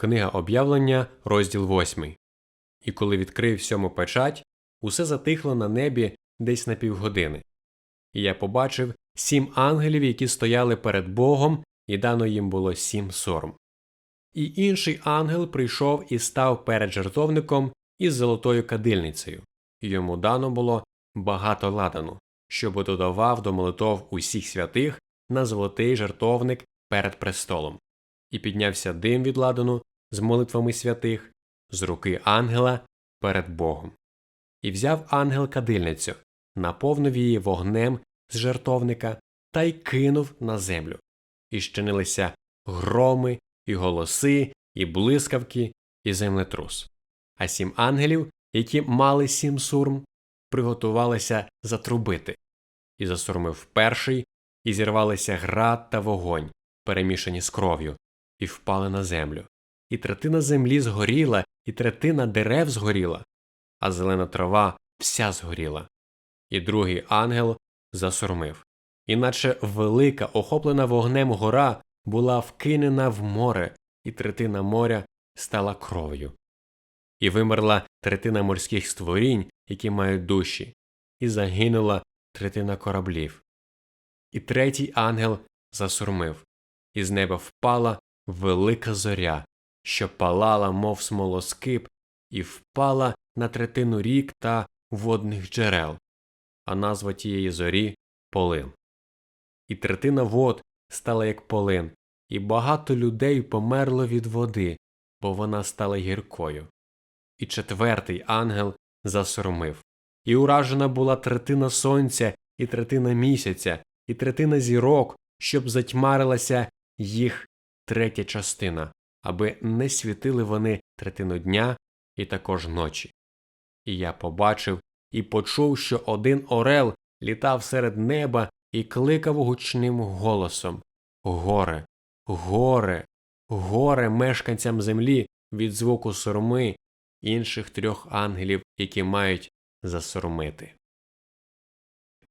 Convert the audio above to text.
Книга об'явлення, розділ 8. І коли відкрив сьому печать, усе затихло на небі десь на півгодини. І я побачив сім ангелів, які стояли перед Богом, і дано їм було сім сорм. І інший ангел прийшов і став перед жертовником із золотою кадильницею, і йому дано було багато ладану, щоб додавав до молитов усіх святих на золотий жертовник перед престолом. І піднявся дим від ладану з молитвами святих, з руки ангела перед Богом. І взяв ангел кадильницю, наповнив її вогнем з жертовника та й кинув на землю. І щинилися громи, і голоси, і блискавки, і землетрус. А сім ангелів, які мали сім сурм, приготувалися затрубити. І засурмив перший, і зірвалися град та вогонь, перемішані з кров'ю, і впали на землю. І третина землі згоріла, і третина дерев згоріла, а зелена трава вся згоріла. І другий ангел засурмив. Іначе велика, охоплена вогнем гора була вкинена в море, і третина моря стала кров'ю. І вимерла третина морських створінь, які мають душі, і загинула третина кораблів. І третій ангел засурмив, і з неба впала велика зоря, що палала, мов смолоскип, і впала на третину рік та водних джерел, а назва тієї зорі полин. І третина вод стала як полин, і багато людей померло від води, бо вона стала гіркою. І четвертий ангел засурмив. І уражена була третина сонця, і третина місяця, і третина зірок, щоб затьмарилася їх третя частина, аби не світили вони третину дня і також ночі. І я побачив і почув, що один орел літав серед неба і кликав гучним голосом Горе, горе, горе мешканцям землі від звуку сурми інших трьох ангелів, які мають засурмити.